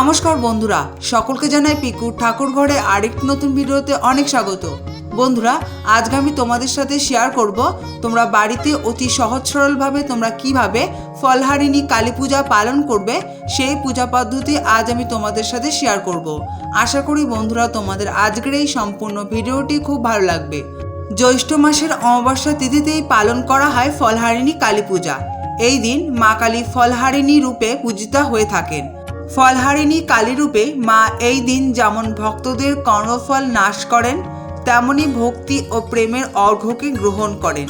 নমস্কার বন্ধুরা, সকলকে জানাই পিকু ঠাকুর ঘরে আরেকটি নতুন ভিডিওতে অনেক স্বাগত। বন্ধুরা, আজকে আমি তোমাদের সাথে শেয়ার করব তোমরা বাড়িতে অতি সহজ সরলভাবে তোমরা কীভাবে ফলহারিণী কালী পূজা পালন করবে সেই পূজা পদ্ধতি আজ আমি তোমাদের সাথে শেয়ার করব। আশা করি বন্ধুরা, তোমাদের আজকের এই সম্পূর্ণ ভিডিওটি খুব ভালো লাগবে। জ্যৈষ্ঠ মাসের অমাবস্যা তিথিতেই পালন করা হয় ফলহারিণী কালী পূজা। এই দিন মা কালী ফলহারিণী রূপে পূজিতা হয়ে থাকেন। ফলহারিণী কালীরূপে মা এই দিন যেমন ভক্তদের কর্মফল নাশ করেন, তেমনি ভক্তি ও প্রেমের অর্ঘ্যকে গ্রহণ করেন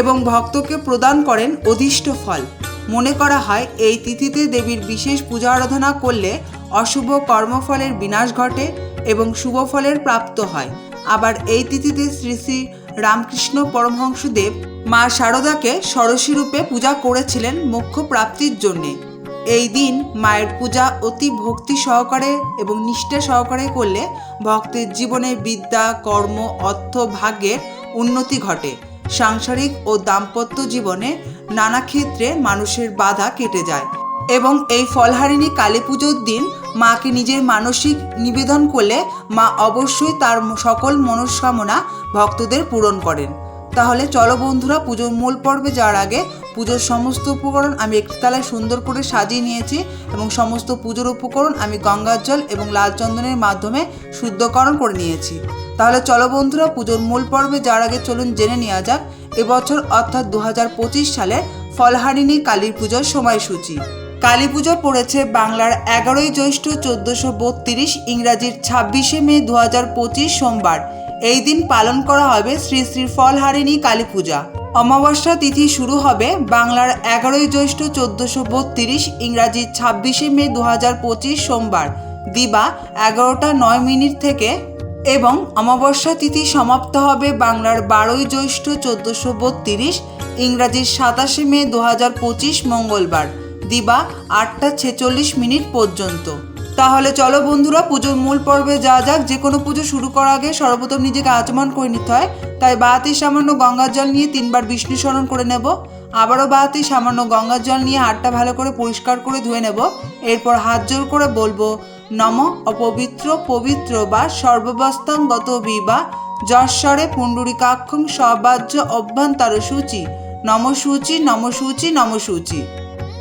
এবং ভক্তকে প্রদান করেন অধিষ্ঠ ফল। মনে করা হয়, এই তিথিতে দেবীর বিশেষ পূজা আরাধনা করলে অশুভ কর্মফলের বিনাশ ঘটে এবং শুভ ফলের প্রাপ্ত হয়। আবার এই তিথিতে শ্রী শ্রী রামকৃষ্ণ পরমহংসদেব মা শারদাকে ষড়শী রূপে পূজা করেছিলেন মোক্ষ প্রাপ্তির জন্যে। এই দিন মায়ের পূজা অতি ভক্তি সহকারে এবং নিষ্ঠা সহকারে করলে ভক্তের জীবনে বিদ্যা, কর্ম, অর্থ, ভাগ্যের উন্নতি ঘটে। সাংসারিক ও দাম্পত্য জীবনে নানা ক্ষেত্রে মানুষের বাধা কেটে যায় এবং এই ফলহারিণী কালী পুজোর দিন মাকে নিজের মানসিক নিবেদন করলে মা অবশ্যই তার সকল মনস্কামনা ভক্তদের পূরণ করেন। তাহলে চলো বন্ধুরা, পুজোর মূল পর্বে যাওয়ার আগে পুজোর সমস্ত উপকরণ আমি একটি তালায় সুন্দর করে সাজিয়ে নিয়েছি এবং সমস্ত পুজোর উপকরণ আমি গঙ্গার জল এবং লাল চন্দনের মাধ্যমে শুদ্ধকরণ করে নিয়েছি। তাহলে চলো বন্ধুরা, পুজোর মূল পর্বে যার আগে চলুন জেনে নেওয়া যাক, এবছর অর্থাৎ দু সালের ফলহারিণী কালী পুজোর সময়সূচি। কালী পুজো পড়েছে বাংলার এগারোই জ্যৈষ্ঠ চোদ্দশো বত্রিশ ইংরাজির ছাব্বিশে মে দু হাজার পঁচিশ সোমবার। এই দিন পালন করা হবে শ্রী শ্রী ফলহারিণী কালী পূজা। অমাবস্যা তিথি শুরু হবে বাংলার এগারোই জ্যৈষ্ঠ চোদ্দশো বত্রিশ ইংরাজি ছাব্বিশে মে দু হাজার পঁচিশ সোমবার। দিবা এগারোটা নয় মিনিট থেকে এবং অমাবস্যা তিথি সমাপ্ত হবে বাংলার বারোই জ্যৈষ্ঠ চোদ্দশো বত্রিশ ইংরাজির সাতাশে মে দু হাজার পঁচিশ মঙ্গলবার। দিবা আটটা ছেচল্লিশ মিনিট পর্যন্ত। তাহলে চলো বন্ধুরা, পুজোর মূল পর্বে যা যাক, যে কোনো পুজো শুরু করার আগে সর্বপ্রথম নিজেকে আচমন করে নিতে হয়। তাই বাতি, সামান্য গঙ্গার জল নিয়ে তিনবার বিষ্ণু স্মরণ করে নেব। আবারও বাতি, সামান্য গঙ্গার জল নিয়ে হাতটা ভালো করে পরিষ্কার করে ধুয়ে নেব। এরপর হাত জোর করে বলব, নম অপবিত্র পবিত্র বা সর্ববস্তাঙ্গত বিবা যশ্বরে পুণ্ডরিকাক্ষং সবাজ্য অভ্যন্তর সূচি নম সূচি নম সূচি নম সূচি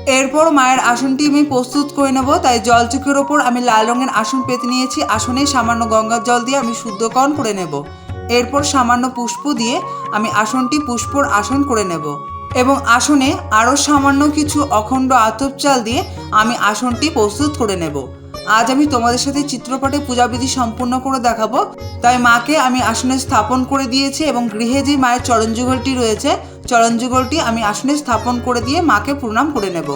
এরপর মায়ের আসনটি আমি প্রস্তুত করে নেব, তাই জল জলচুকের ওপর আমি লাল রঙের আসন পেতে নিয়েছি। আসনে সামান্য গঙ্গার জল দিয়ে আমি শুদ্ধকরণ করে নেব। এরপর সামান্য পুষ্প দিয়ে আমি আসনটি পুষ্পর আসন করে নেব। এবং আসনে আরও সামান্য কিছু অখণ্ড আতপ চাল দিয়ে আমি আসনটি প্রস্তুত করে নেব। আজ আমি তোমাদের সাথে চিত্রপটে পূজাবিধি সম্পূর্ণ করে দেখাবো। তাই মাকে আমি আসনে স্থাপন করে দিয়েছি এবং গৃহে যে মায়ের চরণযুগলটি রয়েছে, চরণযুগলটি আমি আসনে স্থাপন করে দিয়ে মাকে প্রণাম করে নেব।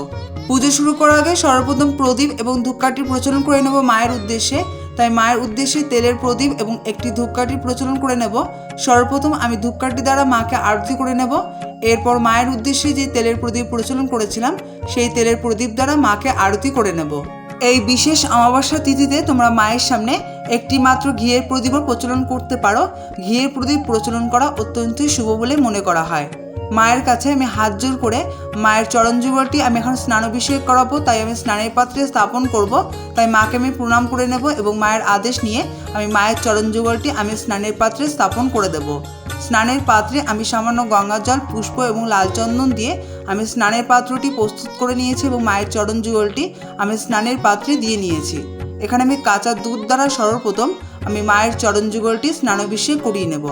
পুজো শুরু করার আগে সর্বপ্রথম প্রদীপ এবং ধূপকাঠির প্রচলন করে নেব মায়ের উদ্দেশ্যে। তাই মায়ের উদ্দেশ্যে তেলের প্রদীপ এবং একটি ধূপকাঠির প্রচলন করে নেব। সর্বপ্রথম আমি ধূপকাঠি দ্বারা মাকে আরতি করে নেব। এরপর মায়ের উদ্দেশ্যে যে তেলের প্রদীপ প্রচলন করেছিলাম, সেই তেলের প্রদীপ দ্বারা মাকে আরতি করে নেব। এই বিশেষ অমাবস্যা তিথিতে তোমরা মায়ের সামনে একটি মাত্র ঘিয়ের প্রদীপও প্রচলন করতে পারো। ঘিয়ের প্রদীপ প্রচলন করা অত্যন্তই শুভ বলে মনে করা হয়। মায়ের কাছে আমি হাত জোর করে মায়ের চরণ যুগলটি আমি এখন স্নানাভিষেক করাবো, তাই আমি স্নানের পাত্রে স্থাপন করব। তাই মাকে আমি প্রণাম করে নেব এবং মায়ের আদেশ নিয়ে আমি মায়ের চরণ যুগলটি আমি স্নানের পাত্রে স্থাপন করে দেব। স্নানের পাত্রে আমি সামান্য গঙ্গা জল, পুষ্প এবং লাল চন্দন দিয়ে আমি স্নানের পাত্রটি প্রস্তুত করে নিয়েছি এবং মায়ের চরণ জুয়েলটি আমি স্নানের পাত্রে দিয়ে নিয়েছি। এখানে আমি কাঁচা দুধ দ্বারা সর্বপ্রথম আমি মায়ের চরণ যুগলটি স্নানাভিষেক করিয়ে নেব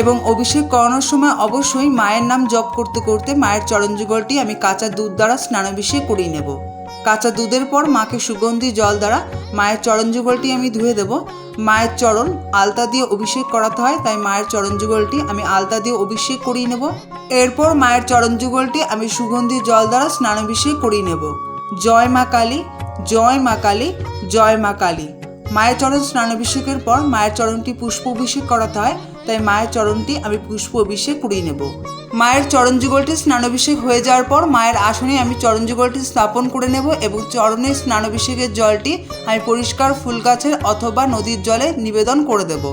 এবং অভিষেক করানোর সময় অবশ্যই মায়ের নাম জপ করতে করতে মায়ের চরণ যুগলটি আমি কাঁচা দুধ দ্বারা স্নানাভিষেক করিয়ে নেব। কাঁচা দুধের পর মাকে সুগন্ধি জল দ্বারা মায়ের চরণ যুগলটি আমি ধুয়ে দেব। মায়ের চরণ আলতা দিয়ে অভিষেক করাতে হয়, তাই মায়ের চরণ যুগলটি আমি আলতা দিয়ে অভিষেক করিয়ে নেব। এরপর মায়ের চরণ যুগলটি আমি সুগন্ধি জল দ্বারা স্নানাভিষেক করিয়ে নেব। জয় মা কালী, জয় মা কালী, জয় মা কালী। মায়ের চরণ স্নানাভিষেকের পর মায়ের চরণটি পুষ্প অভিষেক করাতে হয়। তাই মায়ের চরণটি আমি পুষ্প অভিষেক করিয়ে নেব। মায়ের চরণ যুগলটি স্নানাভিষেক হয়ে যাওয়ার পর মায়ের আসনে আমি চরণ যুগলটি স্থাপন করে নেব এবং চরণের স্নানাভিষেকের জলটি আমি পরিষ্কার ফুল গাছের অথবা নদীর জলে নিবেদন করে দেব।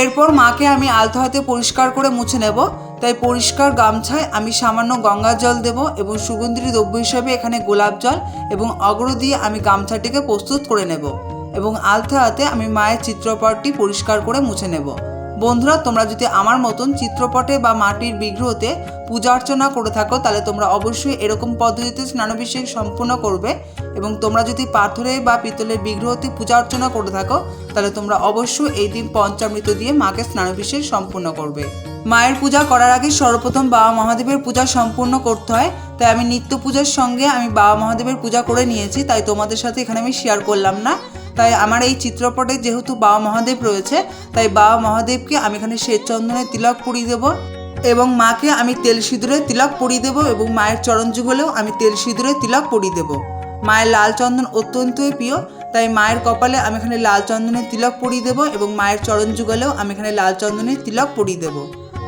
এরপর মাকে আমি আলতো হাতে পরিষ্কার করে মুছে নেব, তাই পরিষ্কার গামছায় আমি সামান্য গঙ্গা জল দেব এবং সুগন্ধি দ্রব্য হিসাবে এখানে গোলাপ জল এবং অগ্র দিয়ে আমি গামছাটিকে প্রস্তুত করে নেব এবং আলতে হাতে আমি মায়ের চিত্রপটটি পরিষ্কার করে মুছে নেব। বন্ধুরা, তোমরা যদি আমার মতন চিত্রপটে বা মাটির বিগ্রহতে পূজা অর্চনা করে থাকো, তাহলে তোমরা অবশ্যই এরকম পদ্ধতিতে স্নানাভিষেক সম্পূর্ণ করবে। এবং তোমরা যদি পাথরে বা পিতলের বিগ্রহতে পূজা অর্চনা করে থাকো, তাহলে তোমরা অবশ্যই এই দিন পঞ্চামৃত দিয়ে মাকে স্নানাভিষেক সম্পূর্ণ করবে। মায়ের পূজা করার আগে সর্বপ্রথম বাবা মহাদেবের পূজা সম্পূর্ণ করতে হয়। তাই আমি নিত্য পূজার সঙ্গে আমি বাবা মহাদেবের পূজা করে নিয়েছি, তাই তোমাদের সাথে এখানে আমি শেয়ার করলাম না। তাই আমার এই চিত্রপটে যেহেতু বাবা মহাদেব রয়েছে, তাই বাবা মহাদেবকে আমি এখানে শ্বেত চন্দনের তিলক পরিয়ে দেবো এবং মাকে আমি তেল সিঁদুরে তিলক পরিয়ে দেবো এবং মায়ের চরণ যুগলেও আমি তেল সিঁদুরে তিলক পরিয়ে দেবো। মায়ের লাল চন্দন অত্যন্তই প্রিয়, তাই মায়ের কপালে আমি এখানে লাল চন্দনের তিলক পরিয়ে দেবো এবং মায়ের চরণ যুগলেও আমি এখানে লাল চন্দনের তিলক পরিয়ে দেবো।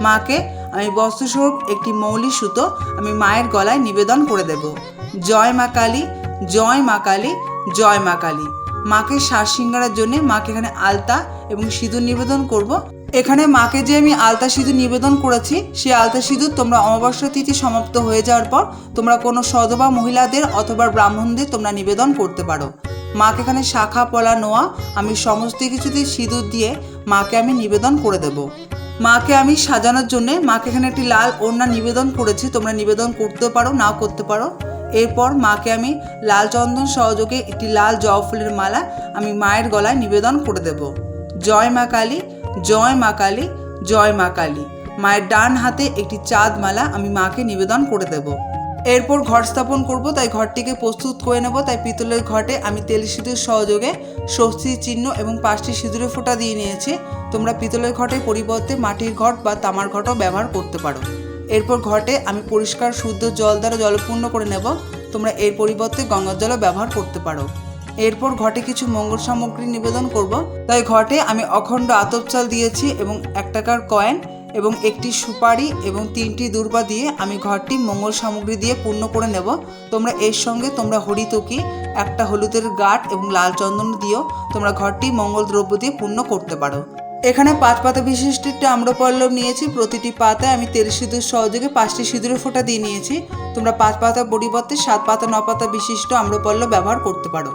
মাকে আমি বস্ত্রস্বরূপ একটি মৌলি সুতো আমি মায়ের গলায় নিবেদন করে দেব। জয় মা কালী, জয় মা কালী, জয় মা কালী। মাকে শ্বাস সিঙ্গারার জন্য মাকে এখানে আলতা এবং সিঁদুর নিবেদন করব। এখানে মাকে যে আমি আলতা সিঁদুর নিবেদন করেছি সেই আলতা সিঁদুর তোমরা অমাবস্যা তিথি সমাপ্ত হয়ে যাওয়ার পর তোমরা কোনো সধবা মহিলাদের অথবা ব্রাহ্মণদের তোমরা নিবেদন করতে পারো। মাকে এখানে শাখা, পলা, নোয়া আমি সমস্ত কিছুতে সিঁদুর দিয়ে মাকে আমি নিবেদন করে দেব। মাকে আমি সাজানোর জন্য মাকে এখানে একটি লাল ওড়না নিবেদন করেছি, তোমরা নিবেদন করতে পারো, নাও করতে পারো। এরপর মাকে আমি লাল চন্দন সহযোগে একটি লাল জবা ফুলের মালা আমি মায়ের গলায় নিবেদন করে দেব। জয় মা কালী, জয় মা কালী, জয় মা কালী। মায়ের ডান হাতে একটি চাঁদ মালা আমি মাকে নিবেদন করে দেব। এরপর ঘর স্থাপন করব, তাই ঘরটিকে প্রস্তুত করে নেব, তাই পিতলের ঘটে আমি তেল সিঁদুর সহযোগে স্বস্তির চিহ্ন এবং পাঁচটি সিঁদুরের ফোঁটা দিয়ে নিয়েছি। তোমরা পিতলের ঘটের পরিবর্তে মাটির ঘট বা তামার ঘটও ব্যবহার করতে পারো। এরপর ঘটে, আমি পরিষ্কার, শুদ্ধ জল দ্বারা জলপূর্ণ করে নেব। তোমরা এর পরিবর্তে গঙ্গার জলও ব্যবহার করতে পারো। এরপর ঘটে কিছু মঙ্গল সামগ্রী নিবেদন করব। তাই ঘটে, আমি অখণ্ড আতপ চাল দিয়েছি এবং এক টাকার কয়েন এবং একটি সুপারি এবং তিনটি দূর্বা দিয়ে আমি ঘরটি মঙ্গল সামগ্রী দিয়ে পূর্ণ করে নেব। তোমরা এর সঙ্গে তোমরা হরিতকি, একটা হলুদের গাঠ এবং লাল চন্দন দিয়েও তোমরা ঘরটি মঙ্গল দ্রব্য দিয়ে পূর্ণ করতে পারো। এখানে পাঁচ পাতা বিশিষ্ট একটি আম্রপল্লব নিয়েছি, প্রতিটি পাতায় আমি তেল সিঁদুর সহযোগে পাঁচটি সিঁদুরের ফোঁটা দিয়ে নিয়েছি। তোমরা পাঁচ পাতা পরিবর্তে সাত পাতা, ন পাতা বিশিষ্ট আম্রপল্লব ব্যবহার করতে পারো।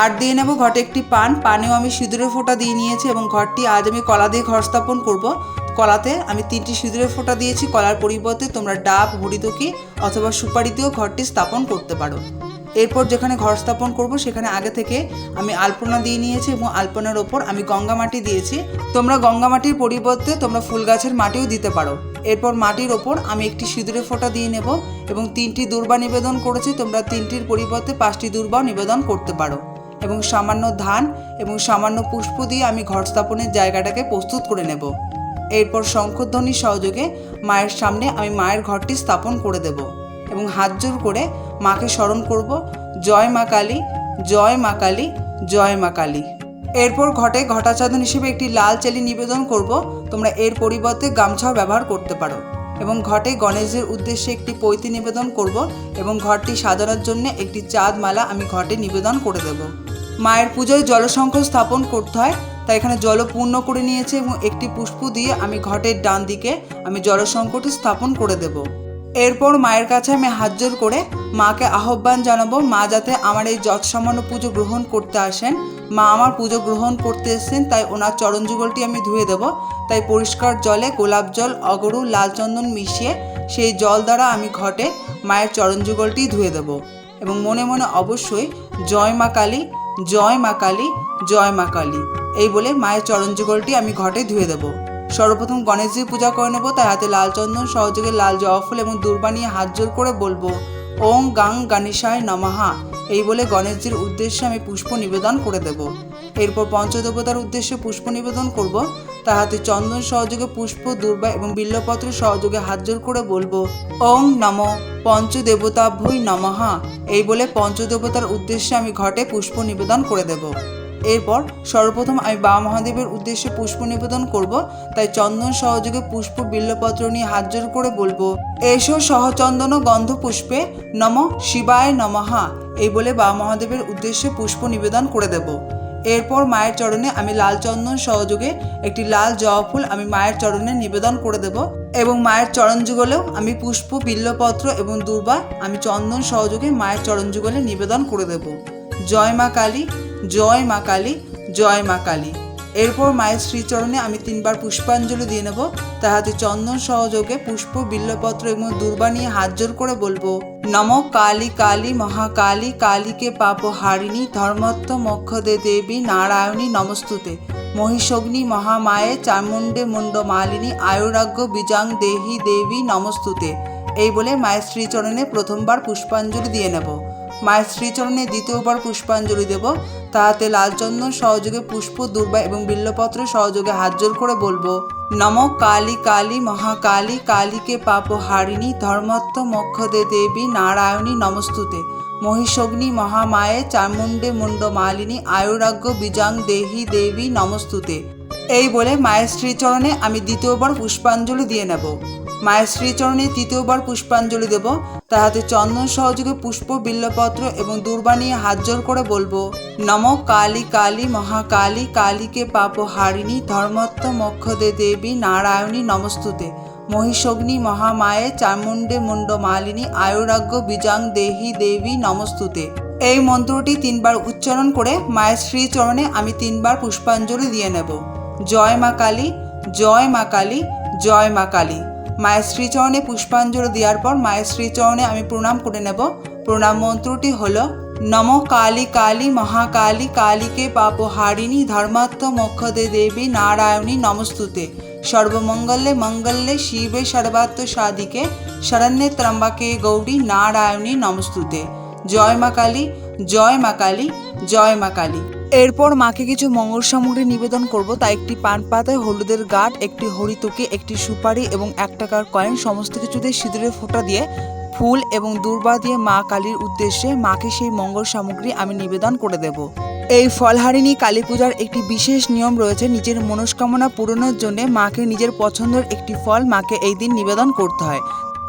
আর দিয়ে নেব ঘটে একটি পান, পানেও আমি সিঁদুরের ফোঁটা দিয়ে নিয়েছি এবং ঘরটি আজ আমি কলা দিয়ে ঘর স্থাপন করব। কলাতে আমি তিনটি সিঁদুরের ফোঁটা দিয়েছি। কলার পরিবর্তে তোমরা ডাব হরিতকি অথবা সুপারিতেও ঘরটি স্থাপন করতে পারো। এরপর যেখানে ঘর স্থাপন করব, সেখানে আগে থেকে আমি আলপনা দিয়ে নিয়েছি এবং আলপনার ওপর আমি গঙ্গা মাটি দিয়েছি। তোমরা গঙ্গা মাটির পরিবর্তে তোমরা ফুল গাছের মাটিও দিতে পারো। এরপর মাটির ওপর আমি একটি সিঁদুরের ফোঁটা দিয়ে নেব এবং তিনটি দুর্বা নিবেদন করেছি। তোমরা তিনটির পরিবর্তে পাঁচটি দুর্বাও নিবেদন করতে পারো। এবং সামান্য ধান এবং সামান্য পুষ্প দিয়ে আমি ঘর স্থাপনের জায়গাটাকে প্রস্তুত করে নেব। এরপর শঙ্খধ্বনি সহযোগে মায়ের সামনে আমি মায়ের ঘরটি স্থাপন করে দেব এবং হাত জোর করে মাকে স্মরণ করব, জয় মা কালী, জয় মা কালী, জয় মা কালী। এরপর ঘটে ঘটাচাদন হিসেবে একটি লাল চেলি নিবেদন করব, তোমরা এর পরিবর্তে গামছাও ব্যবহার করতে পারো। এবং ঘটে গণেশের উদ্দেশ্যে একটি পৈতি নিবেদন করব এবং ঘরটি সাজানোর জন্য একটি চাঁদ মালা আমি ঘটে নিবেদন করে দেব। মায়ের পুজোয় জলসংখ্য স্থাপন করতে হয় তাই এখানে জল পূর্ণ করে নিয়েছে এবং একটি পুষ্প দিয়ে আমি ঘটের ডান দিকে আমি জলসংকটটি স্থাপন করে দেব। এরপর মায়ের কাছে আমি হাত জোর করে মাকে আহ্বান জানাব, মা, যাতে আমার এই যৎসামান্য পুজো গ্রহণ করতে আসেন। মা আমার পুজো গ্রহণ করতে এসেছেন, তাই ওনার চরণ যুগলটি আমি ধুয়ে দেব। তাই পরিষ্কার জলে গোলাপ জল, অগরু, লাল চন্দন মিশিয়ে সেই জল দ্বারা আমি ঘটে মায়ের চরণ যুগলটি ধুয়ে দেব। এবং মনে মনে অবশ্যই, জয় মা কালী, জয় মা কালী, জয় মা কালী। এই বলে মায়ের চরণ যুগলটি আমি ঘটে ধুয়ে দেবো। সর্বপ্রথম গণেশজির পূজা করে নেব তাই হাতে লাল চন্দন, সহযোগে লাল জবা ফুল এবং দুর্বা নিয়ে হাত জোর করে বলব, ওং গাং গণেশায় নমাহা এই বলে গণেশজির উদ্দেশ্যে আমি পুষ্প নিবেদন করে দেব। এরপর পঞ্চদেবতার উদ্দেশ্যে পুষ্প নিবেদন করব, তার হাতে চন্দন, সহযোগে পুষ্প, দুর্বা এবং বিল্লপত্র সহযোগে হাত জোর করে বলব, ওং নম পঞ্চদেবতাভ্যই নমহা এই বলে পঞ্চদেবতার উদ্দেশ্যে আমি ঘটে পুষ্প নিবেদন করে দেব। এরপর সর্বপ্রথম আমি বাবা মহাদেবের উদ্দেশ্যে পুষ্প নিবেদন করব, তাই চন্দন সহযোগে পুষ্প বিল্লপত্র নিয়ে হাত জোর করে বলব, এসো সহচন্দন গন্ধ পুষ্পে, নম শিবায় নমহা এই বলে বাবা মহাদেবের উদ্দেশ্যে পুষ্প নিবেদন করে দেব। এরপর মায়ের চরণে আমি লাল চন্দন সহযোগে একটি লাল জবা ফুল আমি মায়ের চরণে নিবেদন করে দেব এবং মায়ের চরণ যুগলেও আমি পুষ্প বিল্লপত্র এবং দুর্বা আমি চন্দন সহযোগে মায়ের চরণ যুগলে নিবেদন করে দেব। জয় মা কালী। জয় মা কালী, জয় মা কালী। এরপর মায়ের শ্রীচরণে আমি তিনবার পুষ্পাঞ্জলি দিয়ে নেব। তাহাতে চন্দন সহযোগে পুষ্প, বিল্লপত্র এবং দুর্বা নিয়ে হাত জোর করে বলব, নম কালী কালী মহাকালী, কালীকে পাপ হারিণী, ধর্মত্ব মক্ষদে দেবী, নারায়ণী নমস্তুতে। মহিষগ্নি মহামায়ে চামুণ্ডে মুন্ড মালিনী, আয়ুরাগ্য বিজাং দেহি দেবী নমস্তুতে। এই বলে মায়ের শ্রীচরণে প্রথমবার পুষ্পাঞ্জলি দিয়ে নেব। মায়ের শ্রীচরণে দ্বিতীয়বার পুষ্পাঞ্জলি দেব। তাহাতে লালচন্দন সহযোগে পুষ্প, দুর্বা এবং বিল্লপত্র সহযোগে হাত জোর করে বলব, নম কালী কালী, মহাকালী, কালীকে পাপ হারিণী, ধর্মত্ব মক্ষদে দেবী, নারায়ণী নমস্তুতে। মহিষগ্নি মহামায়ে চামুণ্ডে মুন্ড মালিনী, আয়ুরাগ্য, বিজাং দেহি দেবী নমস্তুতে। এই বলে মায়ের শ্রীচরণে আমি দ্বিতীয়বার পুষ্পাঞ্জলি দিয়ে নেব। মায়ের শ্রীচরণে তৃতীয়বার পুষ্পাঞ্জলি দেব। তার হাতে চন্দন সহযোগে পুষ্প, বিল্লপত্র এবং দুর্বা নিয়ে হাত জোর করে বলব, নম কালী কালী মহাকালী কালীকে পাপ হারিণী ধর্মত্ব মক্ষদে দেবী নারায়ণী নমস্তুতে। মহিষগ্নি মহামায়ে চামুণ্ডে মুন্ড মালিনী আয়ুরাগ্য বিজাং দেহি দেবী নমস্তুতে। এই মন্ত্রটি তিনবার উচ্চারণ করে মায়ের শ্রীচরণে আমি তিনবার পুষ্পাঞ্জলি দিয়ে নেব। জয় মা কালী, জয় মা কালী, জয় মা কালী। মায়ের শ্রীচরণে পুষ্পাঞ্জলি দেওয়ার পর মায়ের শ্রীচরণে আমি প্রণাম করে নেব। প্রণাম মন্ত্রটি হলো, নম কালী কালী মহাকালী কালীকে পাপ হারিণী ধর্মাত্ম মক্ষদে দেবী নারায়ণী নমস্তুতে। সর্বমঙ্গলে মঙ্গলে শিবে সর্বাত্ম সাদিকে শরণ্যে ত্রম্বাকে গৌরী নারায়ণী নমস্তুতে। জয় মা কালী, জয় মা কালী, জয় মা কালী। এরপর মাকে কিছু মঙ্গল সামগ্রী নিবেদন করব। তা একটি পান পাতায়, হলুদের গাঠ একটি হরিতকি, একটি সুপারি এবং এক টাকার কয়েন, সমস্ত কিছুতে সিঁদুরে ফোঁটা দিয়ে ফুল এবং দুর্বা দিয়ে মা কালীর উদ্দেশ্যে মাকে সেই মঙ্গল সামগ্রী আমি নিবেদন করে দেব। এই ফলহারিণী কালী পূজার একটি বিশেষ নিয়ম রয়েছে, নিজের মনস্কামনা পূরণের জন্য মাকে নিজের পছন্দের একটি ফল মাকে এই দিন নিবেদন করতে হয়।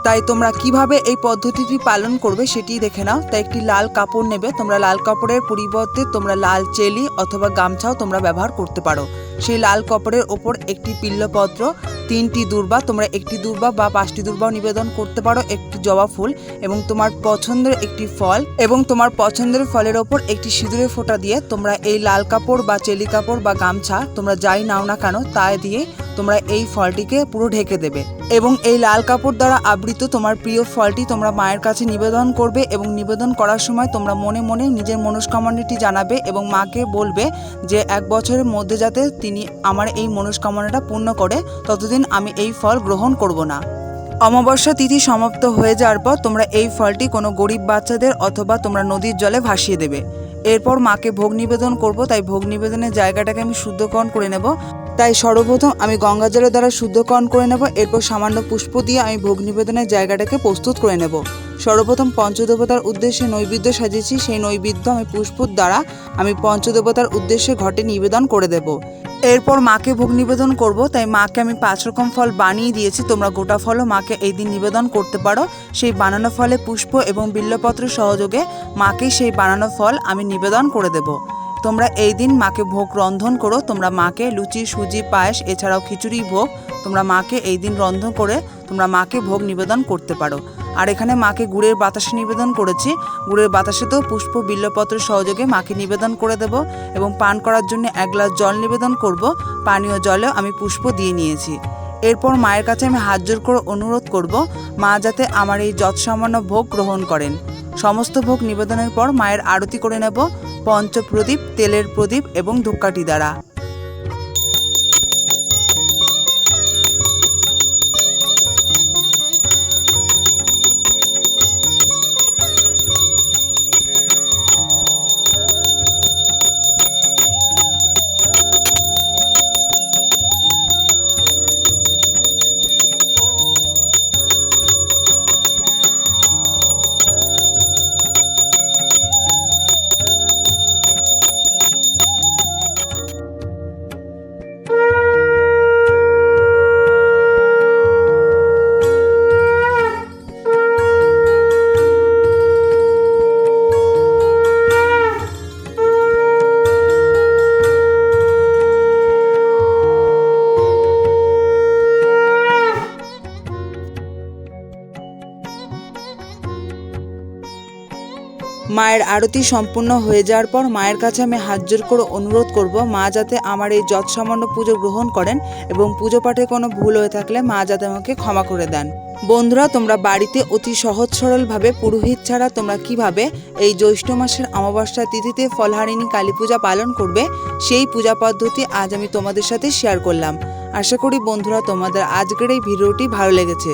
তাই তোমরা কীভাবে এই পদ্ধতিটি পালন করবে সেটি দেখে নাও। তাই একটি লাল কাপড় নেবে, তোমরা লাল কাপড়ের পরিবর্তে তোমরা লাল চেলি অথবা গামছাও তোমরা ব্যবহার করতে পারো। সেই লাল কাপড়ের ওপর একটি পিল্লপত্র, তিনটি দুর্বা, তোমরা একটি দুর্বা বা পাঁচটি দুর্বাও নিবেদন করতে পারো, একটি জবা ফুল এবং তোমার পছন্দের একটি ফল এবং তোমার পছন্দের ফলের ওপর একটি সিঁদুরে ফোঁটা দিয়ে তোমরা এই লাল কাপড় বা চেলি কাপড় বা গামছা, তোমরা যাই নাও না কেন, তা দিয়ে তোমরা এই ফলটিকে পুরো ঢেকে দেবে এবং এই লাল কাপড় দ্বারা আবৃত তোমার প্রিয় ফলটি তোমরা মায়ের কাছে নিবেদন করবে এবং নিবেদন করার সময় তোমরা মনে মনে নিজের মনস্কামনাটি জানাবে এবং মাকে বলবে যে এক বছরের মধ্যে যাতে তিনি আমার এই মনস্কামনাটা পূর্ণ করে, ততদিন আমি এই ফল গ্রহণ করব না। অমাবস্যা তিথি সমাপ্ত হয়ে যাওয়ার পর তোমরা এই ফলটি কোনো গরিব বাচ্চাদের অথবা তোমরা নদীর জলে ভাসিয়ে দেবে। এরপর মাকে ভোগ নিবেদন করব, তাই ভোগ নিবেদনের জায়গাটাকে আমি শুদ্ধকরণ করে নেব। তাই সর্বপ্রথম আমি গঙ্গা জলের দ্বারা শুদ্ধকরণ করে নেব, এরপর সামান্য পুষ্প দিয়ে আমি ভোগ নিবেদনের জায়গাটাকে প্রস্তুত করে নেব। সর্বপ্রথম পঞ্চদেবতার উদ্দেশ্যে নৈবেদ্য সাজিয়েছি, সেই নৈবেদ্য আমি পুষ্পর দ্বারা আমি পঞ্চদেবতার উদ্দেশ্যে ঘটে নিবেদন করে দেব। এরপর মাকে ভোগ নিবেদন করব, তাই মাকে আমি পাঁচ রকম ফল বানিয়ে দিয়েছি, তোমরা গোটা ফলও মাকে এই দিন নিবেদন করতে পারো। সেই বানানো ফলে পুষ্প এবং বিল্লপত্র সহযোগে মাকে সেই বানানো ফল আমি নিবেদন করে দেব। তোমরা এই দিন মাকে ভোগ রন্ধন করো। তোমরা মাকে লুচি, সুজি, পায়েস, এছাড়াও খিচুড়ি ভোগ তোমরা মাকে এই দিন রন্ধন করে তোমরা মাকে ভোগ নিবেদন করতে পারো। আর এখানে মাকে গুড়ের বাতাসে নিবেদন করেছি। গুড়ের বাতাসেতেও পুষ্প বিল্লপত্র সহযোগে মাকে নিবেদন করে দেব এবং পান করার জন্য এক গ্লাস জল নিবেদন করব। পানীয় জলেও আমি পুষ্প দিয়ে নিয়েছি। এরপর মায়ের কাছে আমি হাত জোর করে অনুরোধ করব, মা যাতে আমার এই যৎসামান্য ভোগ গ্রহণ করেন। সমস্ত ভোগ নিবেদনের পর মায়ের আরতি করে নেব, পঞ্চপ্রদীপ, তেলের প্রদীপ এবং ধূপকাঠি দ্বারা। মায়ের আরতি সম্পূর্ণ হয়ে যাওয়ার পর মায়ের কাছে আমি হাত জোর করে অনুরোধ করব, মা যাতে আমার এই যৎ সামান্য পুজো গ্রহণ করেন এবং পুজো পাঠে কোনো ভুল হয়ে থাকলে মা যাতে আমাকে ক্ষমা করে দেন। বন্ধুরা, তোমরা বাড়িতে অতি সহজ সরলভাবে পুরোহিত ছাড়া তোমরা কীভাবে এই জ্যৈষ্ঠ মাসের অমাবস্যা তিথিতে ফলহারিণী কালী পূজা পালন করবে, সেই পূজা পদ্ধতি আজ আমি তোমাদের সাথে শেয়ার করলাম। আশা করি বন্ধুরা, তোমাদের আজকের এই ভিডিওটি ভালো লেগেছে।